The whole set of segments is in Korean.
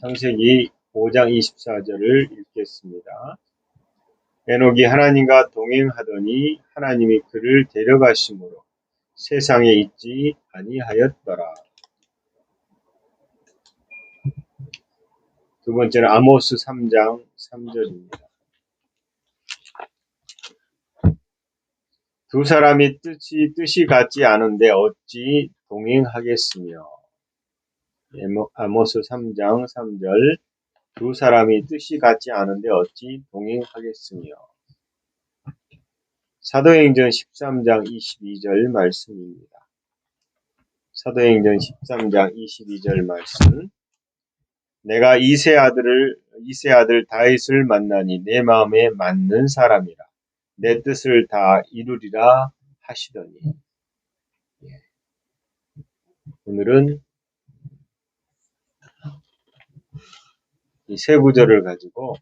창세기 5장 24절을 읽겠습니다. 에녹이 하나님과 동행하더니 하나님이 그를 데려가심으로 세상에 있지 아니하였더라. 두 번째는 아모스 3장 3절입니다. 두 사람이 뜻이, 뜻이 같지 않은데 어찌 동행하겠으며. 아모스 3장 3절. 두 사람이 뜻이 같지 않은데 어찌 동행하겠으며. 사도행전 13장 22절 말씀입니다. 사도행전 13장 22절 말씀. 내가 이세 아들을 이세 아들 다윗을 만나니 내 마음에 맞는 사람이라 내 뜻을 다 이루리라 하시더니 예. 오늘은 이 세 구절을 가지고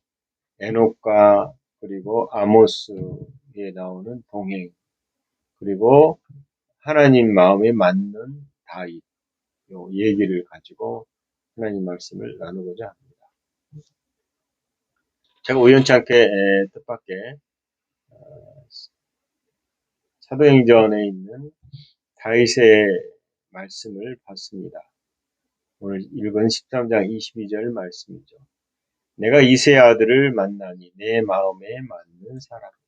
에녹과 그리고 아모스에 나오는 동행 그리고 하나님 마음에 맞는 다윗 요 얘기를 가지고 하나님 말씀을 나누고자 합니다. 제가 우연찮게 뜻밖의 어, 사도행전에 있는 다윗의 말씀을 봤습니다. 오늘 읽은 13장 22절 말씀이죠. 내가 이세 아들을 만나니 내 마음에 맞는 사람이다.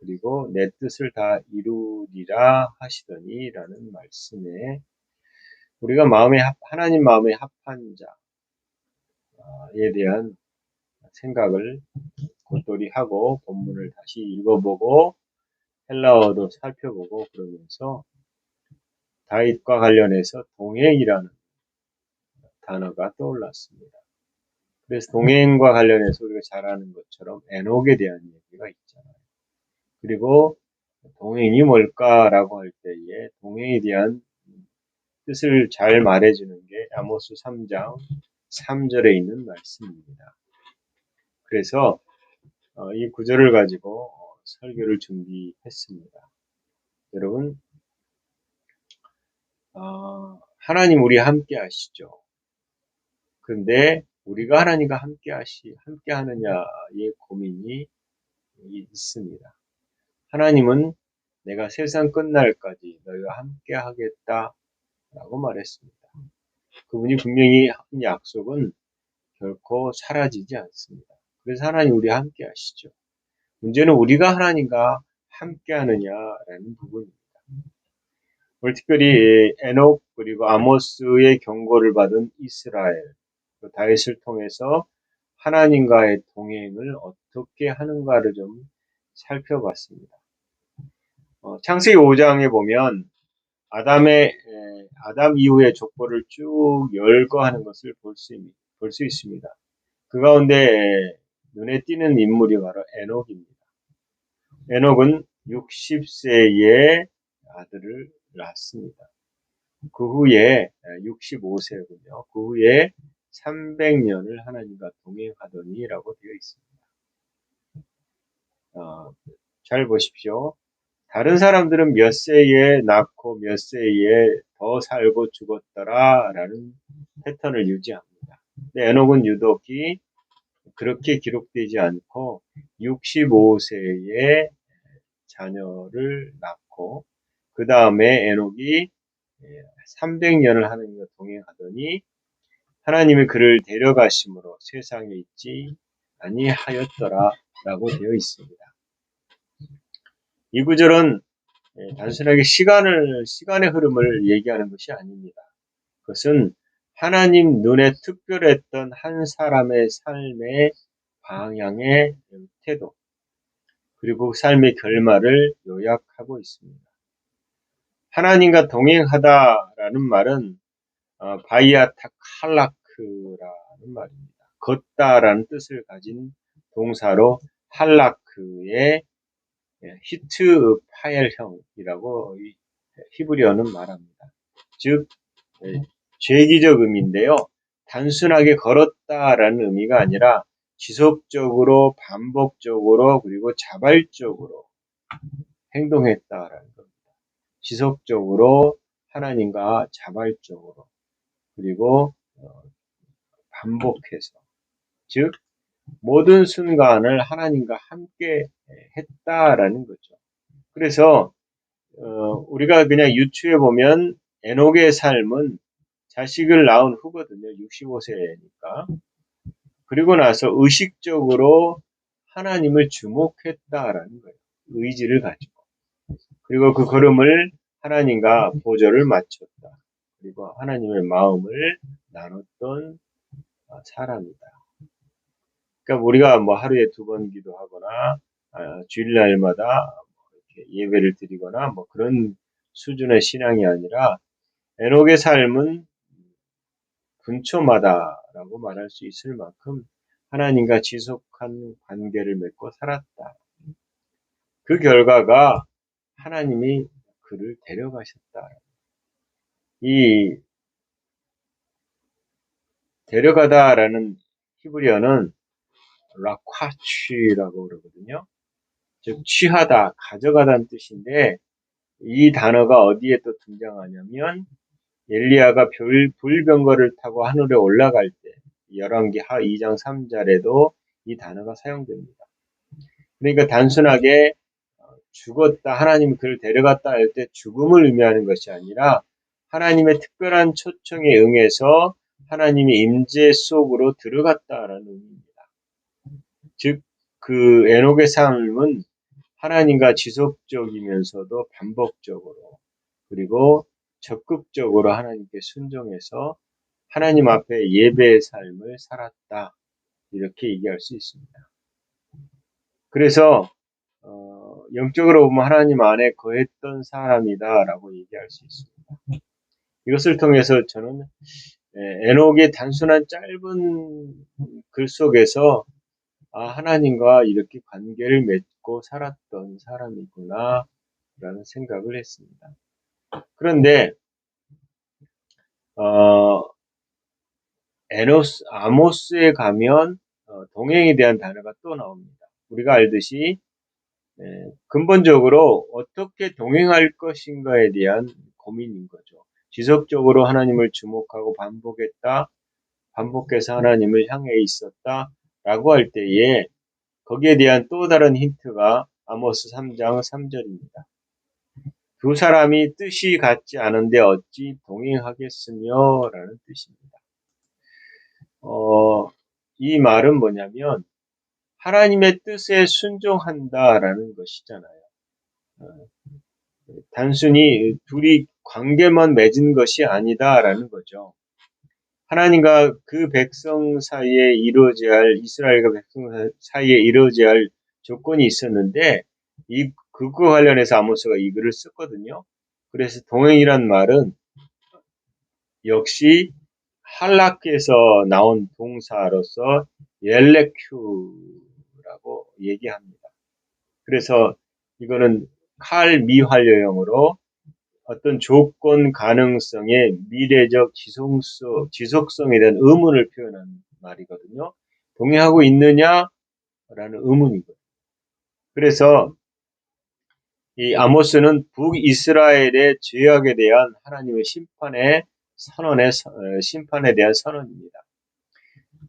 그리고 내 뜻을 다 이루리라 하시더니 라는 말씀에 우리가 마음에 하나님 마음에 합한 자에 대한 생각을 곧돌이 하고 본문을 다시 읽어보고 헬라어도 살펴보고 그러면서 다윗과 관련해서 동행이라는 단어가 떠올랐습니다. 그래서 동행과 관련해서 우리가 잘 아는 것처럼 에녹에 대한 얘기가 있잖아요. 그리고 동행이 뭘까라고 할 때에 동행에 대한 뜻을 잘 말해주는 게 아모스 3장 3절에 있는 말씀입니다. 그래서 어, 이 구절을 가지고 설교를 준비했습니다. 여러분, 어, 하나님 우리 함께 하시죠. 그런데 우리가 하나님과 함께 하시, 함께 하느냐의 고민이 있습니다. 하나님은 내가 세상 끝날까지 너희와 함께 하겠다 라고 말했습니다. 그분이 분명히 한 약속은 결코 사라지지 않습니다. 그래서 하나님 우리 함께 하시죠. 문제는 우리가 하나님과 함께 하느냐라는 부분입니다. 오늘 특별히 에녹 그리고 아모스의 경고를 받은 이스라엘 그 다윗을 통해서 하나님과의 동행을 어떻게 하는가를 좀 살펴봤습니다. 어, 창세기 5장에 보면 아담의 에, 아담 이후의 족보를 쭉 열거하는 것을 볼 수 볼 수 있습니다. 그 가운데 눈에 띄는 인물이 바로 에녹입니다. 에녹은 60세의 아들을 낳습니다. 그 후에 65세군요. 그 후에 300년을 하나님과 동행하더니라고 되어 있습니다. 어, 잘 보십시오. 다른 사람들은 몇 세에 낳고 몇 세에 더 살고 죽었더라라는 패턴을 유지합니다. 근데 에녹은 유독히 그렇게 기록되지 않고 65세에 자녀를 낳고 그 다음에 에녹이 300년을 하나님과 동행하더니 하나님이 그를 데려가심으로 세상에 있지 아니하였더라라고 되어 있습니다. 이 구절은 단순하게 시간을 시간의 흐름을 얘기하는 것이 아닙니다. 그것은 하나님 눈에 특별했던 한 사람의 삶의 방향의 태도, 그리고 삶의 결말을 요약하고 있습니다. 하나님과 동행하다라는 말은 어, 바이아타 칼라크라는 말입니다. 걷다라는 뜻을 가진 동사로 할라크의 히트 파엘형이라고 히브리어는 말합니다. 즉 죄기적 의미인데요. 단순하게 걸었다라는 의미가 아니라 지속적으로 반복적으로 그리고 자발적으로 행동했다라는 겁니다. 지속적으로 하나님과 자발적으로 그리고 어, 반복해서 즉 모든 순간을 하나님과 함께 했다라는 거죠. 그래서 어, 우리가 그냥 유추해 보면 에녹의 삶은 자식을 낳은 후거든요. 65세니까. 그리고 나서 의식적으로 하나님을 주목했다라는 거예요. 의지를 가지고. 그리고 그 걸음을 하나님과 보조를 맞췄다. 그리고 하나님의 마음을 나눴던 사람이다. 그러니까 우리가 뭐 하루에 두 번 기도하거나 아, 주일날마다 예배를 드리거나 뭐 그런 수준의 신앙이 아니라 에녹의 삶은 근처마다라고 말할 수 있을 만큼 하나님과 지속한 관계를 맺고 살았다. 그 결과가 하나님이 그를 데려가셨다. 이 데려가다라는 히브리어는 라콰취라고 그러거든요. 즉 취하다, 가져가다는 뜻인데 이 단어가 어디에 또 등장하냐면 엘리야가 불병거를 타고 하늘에 올라갈 때 열왕기 하 2장 3절에도 이 단어가 사용됩니다. 그러니까 단순하게 죽었다, 하나님이 그를 데려갔다 할 때 죽음을 의미하는 것이 아니라 하나님의 특별한 초청에 응해서 하나님의 임재 속으로 들어갔다라는 의미입니다. 즉, 그 에녹의 삶은 하나님과 지속적이면서도 반복적으로 그리고 적극적으로 하나님께 순종해서 하나님 앞에 예배의 삶을 살았다. 이렇게 얘기할 수 있습니다. 그래서 어, 영적으로 보면 하나님 안에 거했던 사람이다라고 얘기할 수 있습니다. 이것을 통해서 저는 예, 에녹의 단순한 짧은 글 속에서 아, 하나님과 이렇게 관계를 맺고 살았던 사람이구나 라는 생각을 했습니다. 그런데 어, 에노스, 아모스에 가면 어, 동행에 대한 단어가 또 나옵니다. 우리가 알듯이 네, 근본적으로 어떻게 동행할 것인가에 대한 고민인 거죠. 지속적으로 하나님을 주목하고 반복했다, 반복해서 하나님을 향해 있었다, 라고 할 때에 거기에 대한 또 다른 힌트가 아모스 3장 3절입니다. 두 사람이 뜻이 같지 않은데 어찌 동행하겠으며 라는 뜻입니다. 어, 이 말은 뭐냐면 하나님의 뜻에 순종한다라는 것이잖아요. 어, 단순히 둘이 관계만 맺은 것이 아니다라는 거죠. 하나님과 그 백성 사이에 이루어져야 할 이스라엘과 백성 사이에 이루어져야 할 조건이 있었는데 이 그거 관련해서 아모스가 이 글을 썼거든요. 그래서 동행이란 말은 역시 할락에서 나온 동사로서 옐레큐라고 얘기합니다. 그래서 이거는 칼 미활용으로 어떤 조건 가능성의 미래적 지속성, 지속성에 대한 의문을 표현한 말이거든요. 동의하고 있느냐라는 의문이거든요. 그래서 이 아모스는 북이스라엘의 죄악에 대한 하나님의 심판의 선언의 어, 심판에 대한 선언입니다.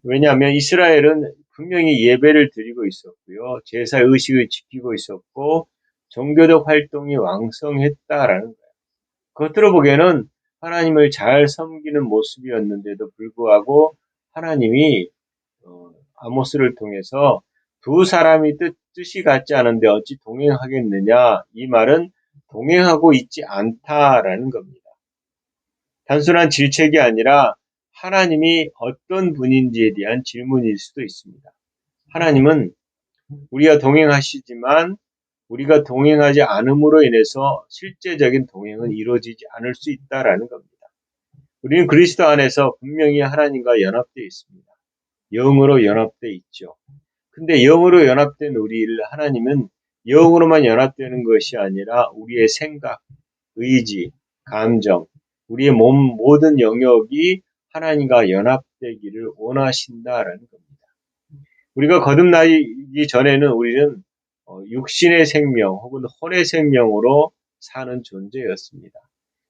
왜냐하면 이스라엘은 분명히 예배를 드리고 있었고요. 제사 의식을 지키고 있었고 종교적 활동이 왕성했다라는 거예요. 겉으로 보기에는 하나님을 잘 섬기는 모습이었는데도 불구하고 하나님이 어, 아모스를 통해서 두 사람이 뜻, 뜻이 같지 않은데 어찌 동행하겠느냐 이 말은 동행하고 있지 않다라는 겁니다. 단순한 질책이 아니라 하나님이 어떤 분인지에 대한 질문일 수도 있습니다. 하나님은 우리가 동행하시지만 우리가 동행하지 않음으로 인해서 실제적인 동행은 이루어지지 않을 수 있다라는 겁니다. 우리는 그리스도 안에서 분명히 하나님과 연합되어 있습니다. 영으로 연합되어 있죠. 근데 영으로 연합된 우리를 하나님은 영으로만 연합되는 것이 아니라 우리의 생각, 의지, 감정, 우리의 몸 모든 영역이 하나님과 연합되기를 원하신다라는 겁니다. 우리가 거듭나기 전에는 우리는 어, 육신의 생명 혹은 혼의 생명으로 사는 존재였습니다.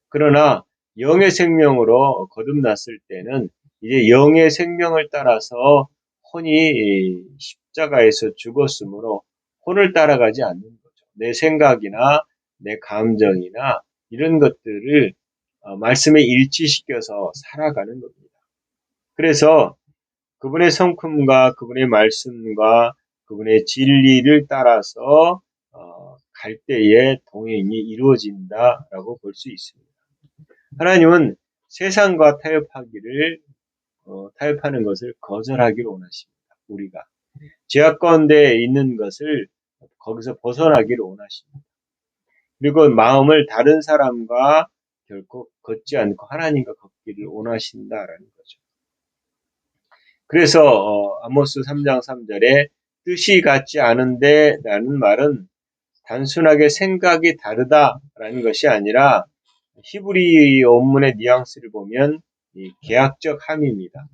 그러나 영의 생명으로 거듭났을 때는 이제 영의 생명을 따라서 혼이 십자가에서 죽었으므로 혼을 따라가지 않는 거죠. 내 생각이나 내 감정이나 이런 것들을 어, 말씀에 일치시켜서 살아가는 겁니다. 그래서 그분의 성품과 그분의 말씀과 그분의 진리를 따라서 어, 갈 때에 동행이 이루어진다라고 볼 수 있습니다. 하나님은 세상과 타협하기를 어, 타협하는 것을 거절하기를 원하십니다. 우리가 제약 가운데 있는 것을 거기서 벗어나기를 원하십니다. 그리고 마음을 다른 사람과 결코 걷지 않고 하나님과 걷기를 원하신다라는 거죠. 그래서 어, 아모스 3장 3절에 뜻이 같지 않은데 라는 말은 단순하게 생각이 다르다라는 것이 아니라 히브리 원문의 뉘앙스를 보면 계약적 함입니다.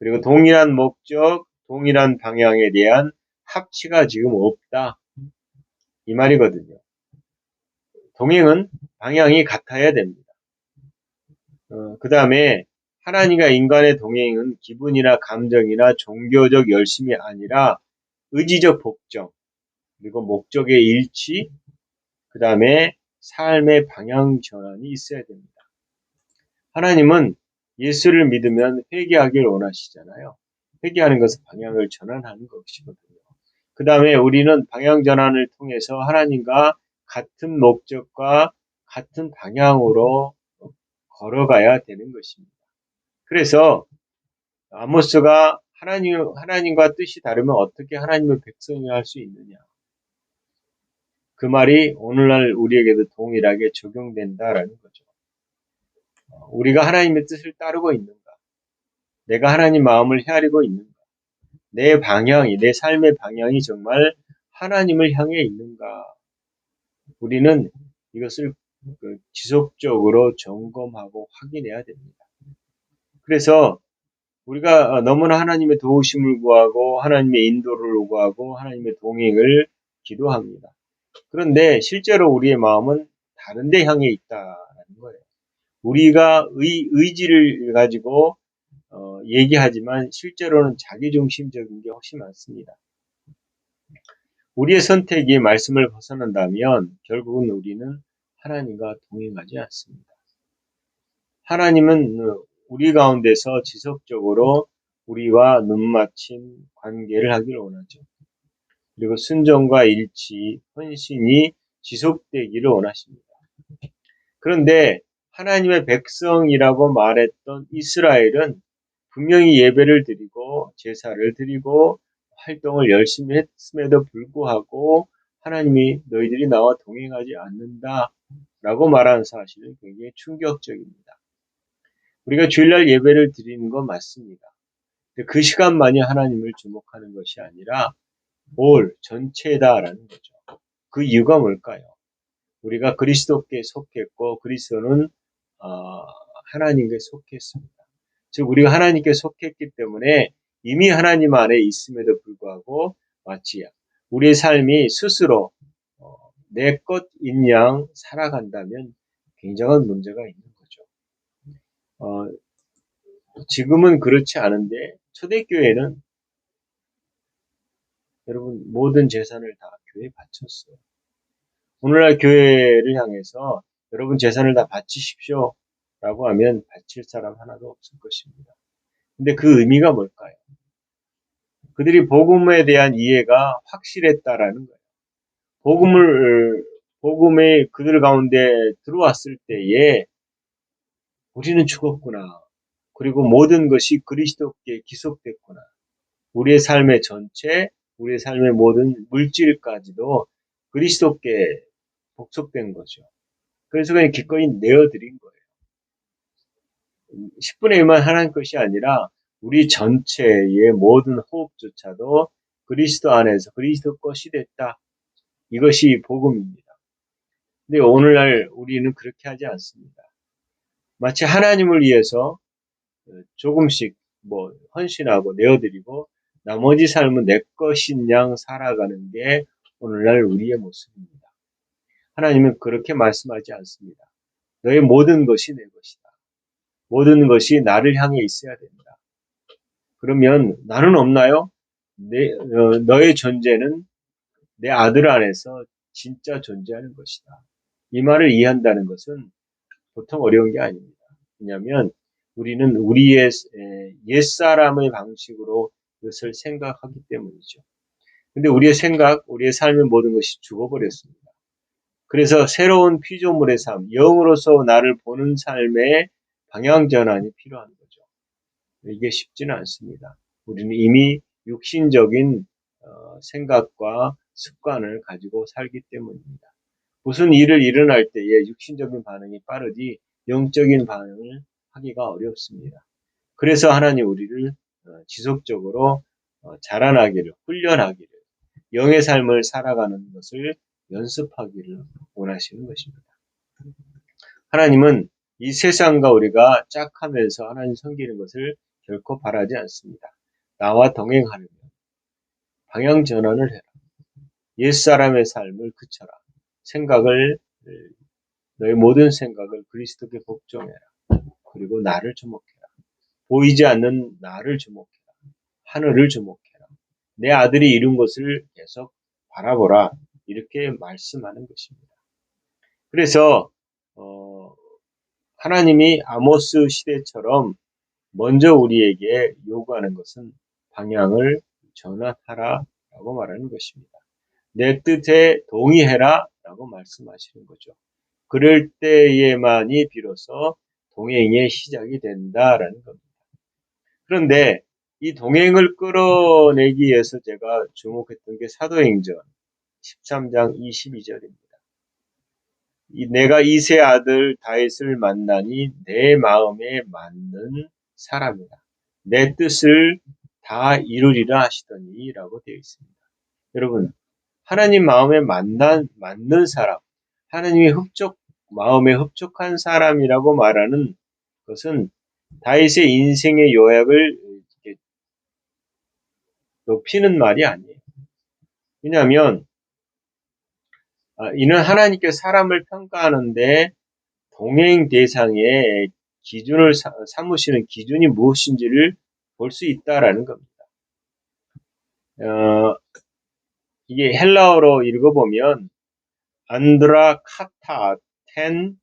그리고 동일한 목적, 동일한 방향에 대한 합치가 지금 없다. 이 말이거든요. 동행은 방향이 같아야 됩니다. 어, 그 다음에 하나님과 인간의 동행은 기분이나 감정이나 종교적 열심이 아니라 의지적 복종, 그리고 목적의 일치, 그 다음에 삶의 방향 전환이 있어야 됩니다. 하나님은 예수를 믿으면 회개하기를 원하시잖아요. 회개하는 것은 방향을 전환하는 것이거든요. 그 다음에 우리는 방향 전환을 통해서 하나님과 같은 목적과 같은 방향으로 걸어가야 되는 것입니다. 그래서 아모스가 하나님, 하나님과 뜻이 다르면 어떻게 하나님의 백성이 할 수 있느냐. 그 말이 오늘날 우리에게도 동일하게 적용된다라는 거죠. 우리가 하나님의 뜻을 따르고 있는가? 내가 하나님 마음을 헤아리고 있는가? 내 방향이, 내 삶의 방향이 정말 하나님을 향해 있는가? 우리는 이것을 그 지속적으로 점검하고 확인해야 됩니다. 그래서 우리가 너무나 하나님의 도우심을 구하고 하나님의 인도를 구하고 하나님의 동행을 기도합니다. 그런데 실제로 우리의 마음은 다른 데 향해 있다는 거예요. 우리가 의, 의지를 가지고 어, 얘기하지만 실제로는 자기중심적인 게 훨씬 많습니다. 우리의 선택이 말씀을 벗어난다면 결국은 우리는 하나님과 동행하지 않습니다. 하나님은 우리 가운데서 지속적으로 우리와 눈맞춤 관계를 하기를 원하죠. 그리고 순종과 일치, 헌신이 지속되기를 원하십니다. 그런데 하나님의 백성이라고 말했던 이스라엘은 분명히 예배를 드리고 제사를 드리고 활동을 열심히 했음에도 불구하고 하나님이 너희들이 나와 동행하지 않는다 라고 말하는 사실은 굉장히 충격적입니다. 우리가 주일날 예배를 드리는 건 맞습니다. 그 시간만이 하나님을 주목하는 것이 아니라 올 전체다라는 거죠. 그 이유가 뭘까요? 우리가 그리스도께 속했고 그리스도는 어, 하나님께 속했습니다. 즉 우리가 하나님께 속했기 때문에 이미 하나님 안에 있음에도 불구하고 마치 우리의 삶이 스스로 어, 내것인 양 살아간다면 굉장한 문제가 있는 거죠. 어, 지금은 그렇지 않은데 초대교회는 여러분 모든 재산을 다 교회에 바쳤어요. 오늘날 교회를 향해서 여러분 재산을 다 바치십시오 라고 하면 바칠 사람 하나도 없을 것입니다. 근데 그 의미가 뭘까요? 그들이 복음에 대한 이해가 확실했다라는 거예요. 복음을 복음에 그들 가운데 들어왔을 때에 우리는 죽었구나. 그리고 모든 것이 그리스도께 기속됐구나. 우리의 삶의 전체, 우리의 삶의 모든 물질까지도 그리스도께 복속된 거죠. 그래서 그냥 기꺼이 내어드린 거예요. 10분의 1만 하나님 것이 아니라 우리 전체의 모든 호흡조차도 그리스도 안에서 그리스도 것이 됐다. 이것이 복음입니다. 근데 오늘날 우리는 그렇게 하지 않습니다. 마치 하나님을 위해서 조금씩 뭐 헌신하고 내어드리고 나머지 삶은 내 것인 양 살아가는 게 오늘날 우리의 모습입니다. 하나님은 그렇게 말씀하지 않습니다. 너의 모든 것이 내 것이다. 모든 것이 나를 향해 있어야 된다. 그러면 나는 없나요? 내, 어, 너의 존재는 내 아들 안에서 진짜 존재하는 것이다. 이 말을 이해한다는 것은 보통 어려운 게 아닙니다. 왜냐하면 우리는 우리의 옛사람의 방식으로 이것을 생각하기 때문이죠. 근데 우리의 생각, 우리의 삶의 모든 것이 죽어버렸습니다. 그래서 새로운 피조물의 삶, 영으로서 나를 보는 삶의 방향 전환이 필요한 거죠. 이게 쉽지는 않습니다. 우리는 이미 육신적인 어, 생각과 습관을 가지고 살기 때문입니다. 무슨 일을 일어날 때에 육신적인 반응이 빠르지 영적인 반응을 하기가 어렵습니다. 그래서 하나님 우리를 어, 지속적으로 어, 자라나기를, 훈련하기를, 영의 삶을 살아가는 것을 연습하기를 원하시는 것입니다. 하나님은 이 세상과 우리가 짝하면서 하나님 섬기는 것을 결코 바라지 않습니다. 나와 동행하려면 방향 전환을 해라. 옛사람의 삶을 그쳐라. 생각을 너의 모든 생각을 그리스도께 복종해라. 그리고 나를 주목해라. 보이지 않는 나를 주목해라. 하늘을 주목해라. 내 아들이 이룬 것을 계속 바라보라. 이렇게 말씀하는 것입니다. 그래서 어, 하나님이 아모스 시대처럼 먼저 우리에게 요구하는 것은 방향을 전환하라라고 말하는 것입니다. 내 뜻에 동의해라 라고 말씀하시는 거죠. 그럴 때에만이 비로소 동행의 시작이 된다라는 겁니다. 그런데 이 동행을 끌어내기 위해서 제가 주목했던 게 사도행전 13장 22절입니다. 내가 이세 아들 다윗을 만나니 내 마음에 맞는 사람이다. 내 뜻을 다 이루리라 하시더니 라고 되어 있습니다. 여러분, 하나님 마음에 만난, 맞는 사람, 하나님이 흡족, 마음에 흡족한 사람이라고 말하는 것은 다윗의 인생의 요약을 높이는 말이 아니에요. 왜냐하면 아, 이는 하나님께 사람을 평가하는데 동행 대상의 기준을 삼으시는 기준이 무엇인지를 볼 수 있다라는 겁니다. 어, 이게 헬라어로 읽어보면 안드라 카타 텐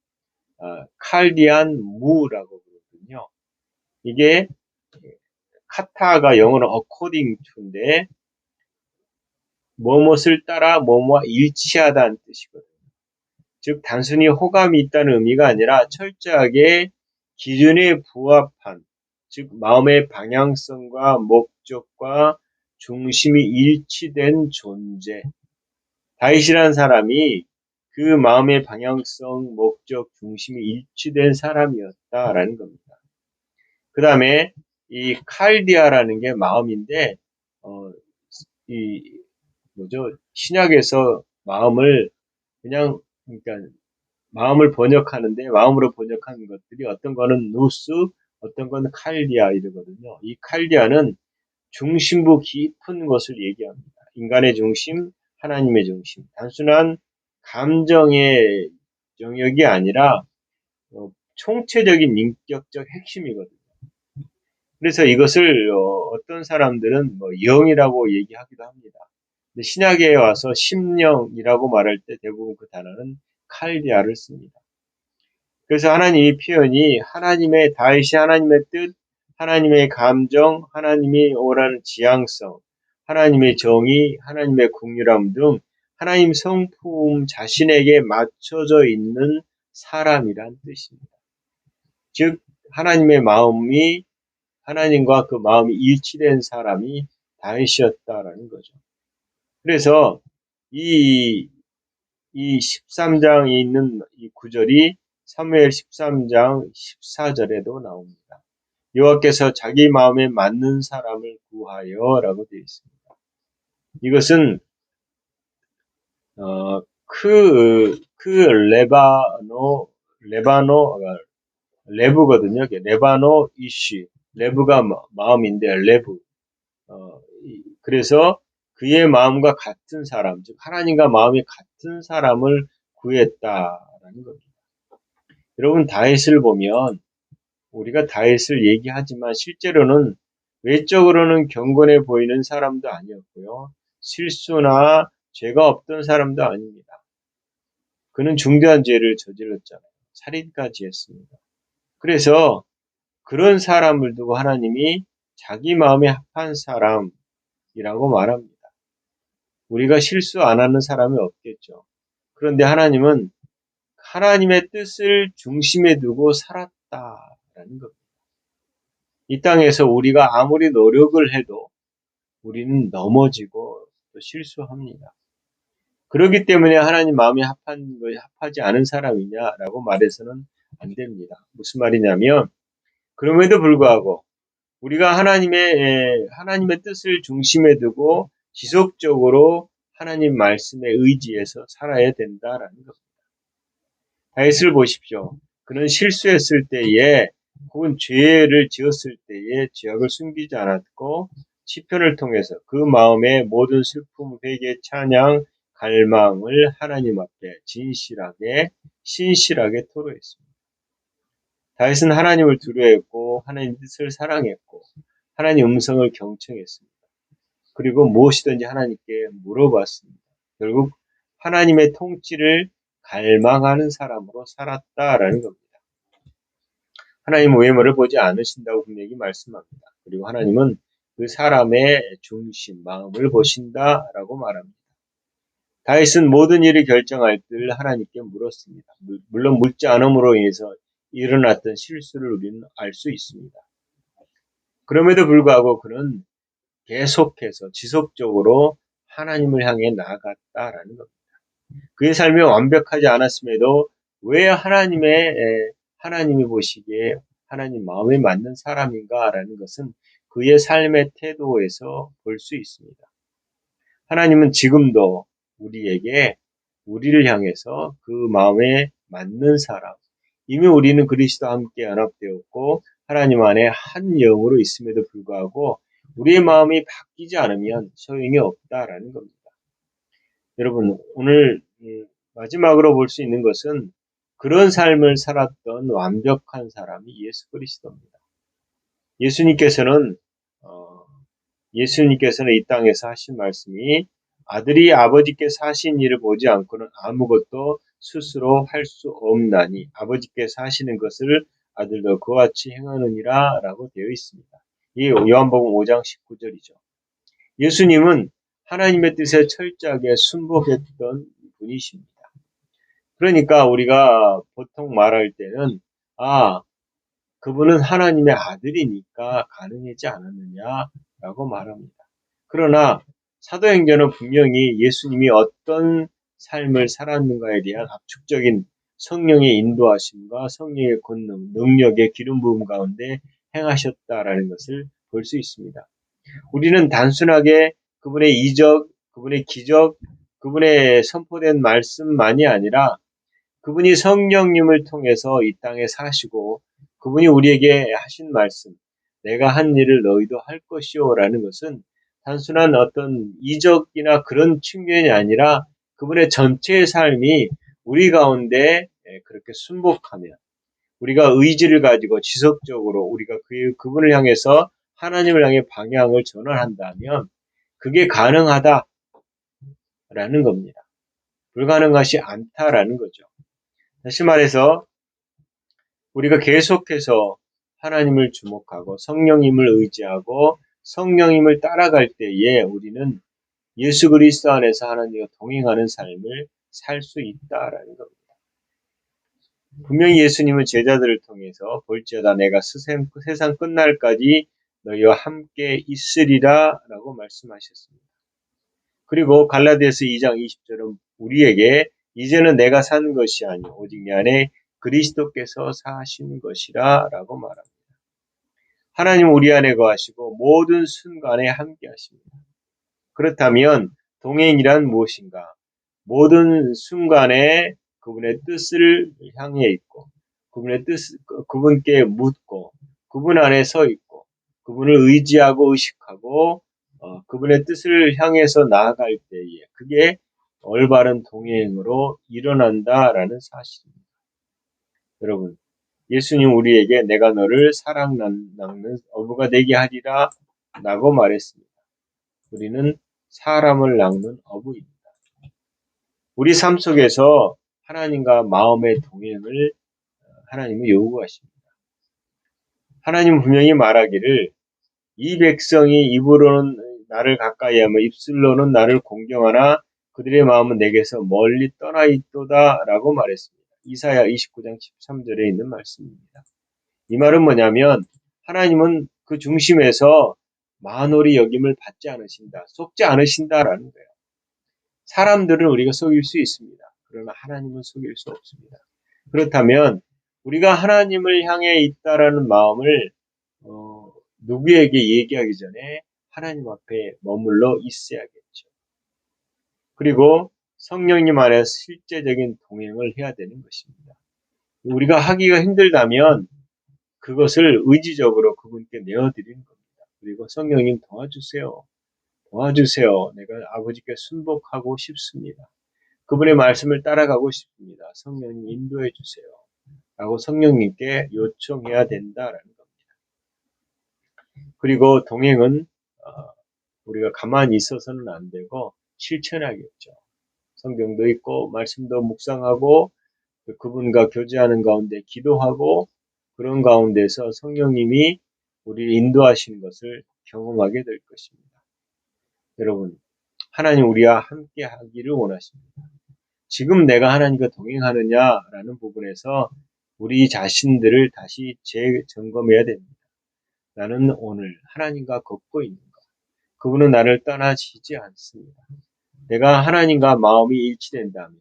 어, 칼디안 무라고 그러거든요. 이게 카타가 영어로 according to인데 뭐뭇을 따라 뭐뭐와 일치하다는 뜻이거든요. 즉 단순히 호감이 있다는 의미가 아니라 철저하게 기준에 부합한 즉 마음의 방향성과 목적과 중심이 일치된 존재. 다윗이라는 사람이 그 마음의 방향성, 목적, 중심이 일치된 사람이었다라는 겁니다. 그 다음에 이 칼디아라는 게 마음인데, 어, 이 뭐죠? 신약에서 마음을 그냥 그러니까 마음을 번역하는데 마음으로 번역한 것들이 어떤 거는 누스, 어떤 건 칼디아 이러거든요. 이 칼디아는 중심부 깊은 것을 얘기합니다. 인간의 중심, 하나님의 중심. 단순한 감정의 영역이 아니라 어, 총체적인 인격적 핵심이거든요. 그래서 이것을 어, 떤 사람들은 뭐 영이라고 얘기하기도 합니다. 신약에 와서 심령이라고 말할 때 대부분 그 단어는 칼디아를 씁니다. 그래서 하나님 이 표현이 하나님의 다윗이 하나님의 뜻, 하나님의 감정, 하나님이 오라는 지향성, 하나님의 정의, 하나님의 국률함 등 하나님 성품 자신에게 맞춰져 있는 사람이란 뜻입니다. 즉 하나님의 마음이 하나님과 그 마음이 일치된 사람이 다윗이었다라는 거죠. 그래서 이, 이 13장에 있는 이 구절이 사무엘 13장 14절에도 나옵니다. 여호와께서 자기 마음에 맞는 사람을 구하여라고 되어 있습니다. 이것은 어, 그, 그 레바노, 레바노, 레브거든요. 레바노 이쉬. 레브가 마음인데, 레브. 어, 그래서 그의 마음과 같은 사람, 즉 하나님과 마음이 같은 사람을 구했다라는 겁니다. 여러분 다윗을 보면 우리가 다윗을 얘기하지만 실제로는 외적으로는 경건해 보이는 사람도 아니었고요. 실수나 죄가 없던 사람도 아닙니다. 그는 중대한 죄를 저질렀잖아요. 살인까지 했습니다. 그래서 그런 사람을 두고 하나님이 자기 마음에 합한 사람이라고 말합니다. 우리가 실수 안 하는 사람이 없겠죠. 그런데 하나님은 하나님의 뜻을 중심에 두고 살았다 라는 겁니다. 이 땅에서 우리가 아무리 노력을 해도 우리는 넘어지고 또 실수합니다. 그렇기 때문에 하나님 마음에 합한 거 합하지 않은 사람이냐라고 말해서는 안 됩니다. 무슨 말이냐면 그럼에도 불구하고 우리가 하나님의 하나님의 뜻을 중심에 두고 지속적으로 하나님 말씀에 의지해서 살아야 된다라는 겁니다. 다윗을 보십시오. 그는 실수했을 때에 혹은 죄를 지었을 때에 죄악을 숨기지 않았고 시편을 통해서 그 마음의 모든 슬픔, 회개, 찬양, 갈망을 하나님 앞에 진실하게 신실하게 토로했습니다. 다윗은 하나님을 두려워했고 하나님 뜻을 사랑했고 하나님 음성을 경청했습니다. 그리고 무엇이든지 하나님께 물어봤습니다. 결국 하나님의 통치를 갈망하는 사람으로 살았다라는 겁니다. 하나님 외모를 보지 않으신다고 분명히 말씀합니다. 그리고 하나님은 그 사람의 중심, 마음을 보신다라고 말합니다. 다윗은 모든 일을 결정할 때 하나님께 물었습니다. 물론 묻지 않음으로 인해서 일어났던 실수를 우리는 알 수 있습니다. 그럼에도 불구하고 그는 계속해서 지속적으로 하나님을 향해 나아갔다라는 겁니다. 그의 삶이 완벽하지 않았음에도 왜 하나님의 하나님이 보시기에 하나님 마음에 맞는 사람인가라는 것은 그의 삶의 태도에서 볼 수 있습니다. 하나님은 지금도 우리에게 우리를 향해서 그 마음에 맞는 사람, 이미 우리는 그리스도와 함께 연합되었고 하나님 안에 한 영으로 있음에도 불구하고 우리의 마음이 바뀌지 않으면 소용이 없다라는 겁니다. 여러분 오늘 마지막으로 볼 수 있는 것은 그런 삶을 살았던 완벽한 사람이 예수 그리스도입니다. 예수님께서는 어, 예수님께서는 이 땅에서 하신 말씀이 아들이 아버지께서 하신 일을 보지 않고는 아무것도 스스로 할 수 없나니 아버지께서 하시는 것을 아들도 그와 같이 행하느니라 라고 되어 있습니다. 이 요한복음 5장 19절이죠. 예수님은 하나님의 뜻에 철저하게 순복했던 분이십니다. 그러니까 우리가 보통 말할 때는 아 그분은 하나님의 아들이니까 가능하지 않았느냐라고 말합니다. 그러나 사도행전은 분명히 예수님이 어떤 삶을 살았는가에 대한 압축적인 성령의 인도하심과 성령의 권능, 능력의 기름 부음 가운데 행하셨다라는 것을 볼 수 있습니다. 우리는 단순하게 그분의 이적, 그분의 기적, 그분의 선포된 말씀만이 아니라 그분이 성령님을 통해서 이 땅에 사시고 그분이 우리에게 하신 말씀, 내가 한 일을 너희도 할 것이요 라는 것은 단순한 어떤 이적이나 그런 측면이 아니라 그분의 전체의 삶이 우리 가운데 그렇게 순복하면 우리가 의지를 가지고 지속적으로 우리가 그, 그분을 향해서 하나님을 향해 방향을 전환한다면 그게 가능하다라는 겁니다. 불가능하지 않다라는 거죠. 다시 말해서 우리가 계속해서 하나님을 주목하고 성령님을 의지하고 성령님을 따라갈 때에 우리는 예수 그리스도 안에서 하나님과 동행하는 삶을 살 수 있다라는 겁니다. 분명히 예수님은 제자들을 통해서 볼지어다 내가 세상 끝날까지 너희와 함께 있으리라 라고 말씀하셨습니다. 그리고 갈라디아서 2장 20절은 우리에게 이제는 내가 사는 것이 아니오 오직 내 안에 그리스도께서 사신 것이라 라고 말합니다. 하나님 우리 안에 거하시고 모든 순간에 함께 하십니다. 그렇다면 동행이란 무엇인가? 모든 순간에 그분의 뜻을 향해 있고 그분의 뜻 그분께 묻고 그분 안에 서 있고 그분을 의지하고 의식하고 어, 그분의 뜻을 향해서 나아갈 때에 그게 올바른 동행으로 일어난다라는 사실입니다. 여러분, 예수님 우리에게 내가 너를 사랑나는 어부가 되게 하리라 라고 말했습니다. 우리는 사람을 낚는 어부입니다. 우리 삶 속에서 하나님과 마음의 동행을 하나님은 요구하십니다. 하나님 분명히 말하기를 이 백성이 입으로는 나를 가까이 하며 입술로는 나를 공경하나 그들의 마음은 내게서 멀리 떠나 있도다 라고 말했습니다. 이사야 29장 13절에 있는 말씀입니다. 이 말은 뭐냐면 하나님은 그 중심에서 만홀이 여김을 받지 않으신다, 속지 않으신다라는 거예요. 사람들은 우리가 속일 수 있습니다. 그러나 하나님은 속일 수 없습니다. 그렇다면 우리가 하나님을 향해 있다라는 마음을 어, 누구에게 얘기하기 전에 하나님 앞에 머물러 있어야겠죠. 그리고 성령님 안에 실제적인 동행을 해야 되는 것입니다. 우리가 하기가 힘들다면 그것을 의지적으로 그분께 내어드리는 겁니다. 그리고 성령님 도와주세요. 도와주세요. 내가 아버지께 순복하고 싶습니다. 그분의 말씀을 따라가고 싶습니다. 성령님 인도해 주세요. 라고 성령님께 요청해야 된다라는 겁니다. 그리고 동행은 어, 우리가 가만히 있어서는 안 되고 실천하겠죠. 성경도 있고 말씀도 묵상하고 그분과 교제하는 가운데 기도하고 그런 가운데서 성령님이 우리를 인도하시는 것을 경험하게 될 것입니다. 여러분, 하나님 우리와 함께 하기를 원하십니다. 지금 내가 하나님과 동행하느냐라는 부분에서 우리 자신들을 다시 재점검해야 됩니다. 나는 오늘 하나님과 걷고 있는가? 그분은 나를 떠나지지 않습니다. 내가 하나님과 마음이 일치된다면,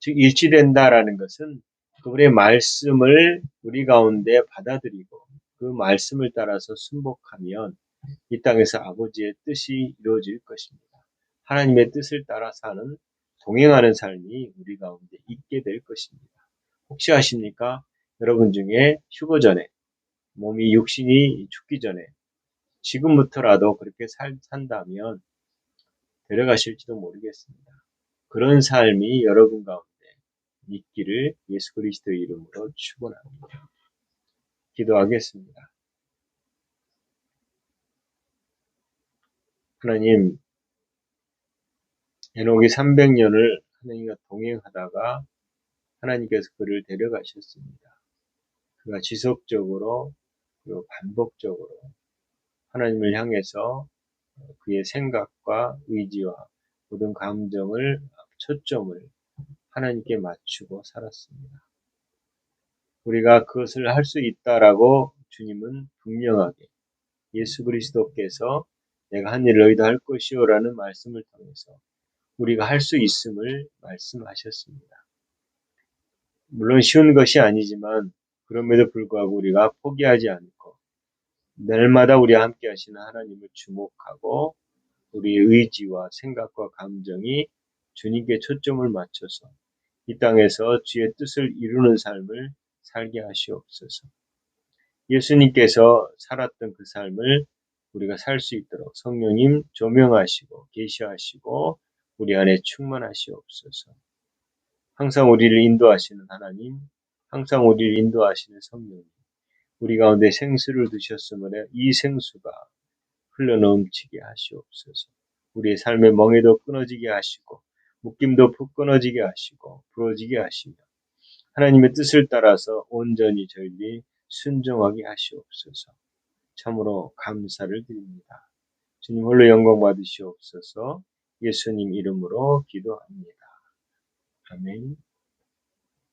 즉 일치된다라는 것은 그분의 말씀을 우리 가운데 받아들이고 그 말씀을 따라서 순복하면 이 땅에서 아버지의 뜻이 이루어질 것입니다. 하나님의 뜻을 따라 사는 동행하는 삶이 우리 가운데 있게 될 것입니다. 혹시 아십니까? 여러분 중에 휴거 전에 몸이 육신이 죽기 전에 지금부터라도 그렇게 살, 산다면 데려가실지도 모르겠습니다. 그런 삶이 여러분 가운데 있기를 예수 그리스도의 이름으로 축원합니다. 기도하겠습니다. 하나님, 에녹이 300년을 하나님과 동행하다가 하나님께서 그를 데려가셨습니다. 그가 지속적으로 그리고 반복적으로 하나님을 향해서 그의 생각과 의지와 모든 감정을 초점을 하나님께 맞추고 살았습니다. 우리가 그것을 할 수 있다라고 주님은 분명하게 예수 그리스도께서 내가 한 일을 너희도 할 것이요라는 말씀을 통해서 우리가 할 수 있음을 말씀하셨습니다. 물론 쉬운 것이 아니지만 그럼에도 불구하고 우리가 포기하지 않고 날마다 우리와 함께 하시는 하나님을 주목하고 우리의 의지와 생각과 감정이 주님께 초점을 맞춰서 이 땅에서 주의 뜻을 이루는 삶을 살게 하시옵소서. 예수님께서 살았던 그 삶을 우리가 살 수 있도록 성령님 조명하시고 계시하시고 우리 안에 충만하시옵소서. 항상 우리를 인도하시는 하나님, 항상 우리를 인도하시는 성령님, 우리 가운데 생수를 두셨으므로 이 생수가 흘러 넘치게 하시옵소서. 우리의 삶의 멍에도 끊어지게 하시고 묶임도 푹 끊어지게 하시고 부러지게 하시며 하나님의 뜻을 따라서 온전히 저희들이 순종하게 하시옵소서. 참으로 감사를 드립니다. 주님 홀로 영광 받으시옵소서. 예수님 이름으로 기도합니다. 아멘.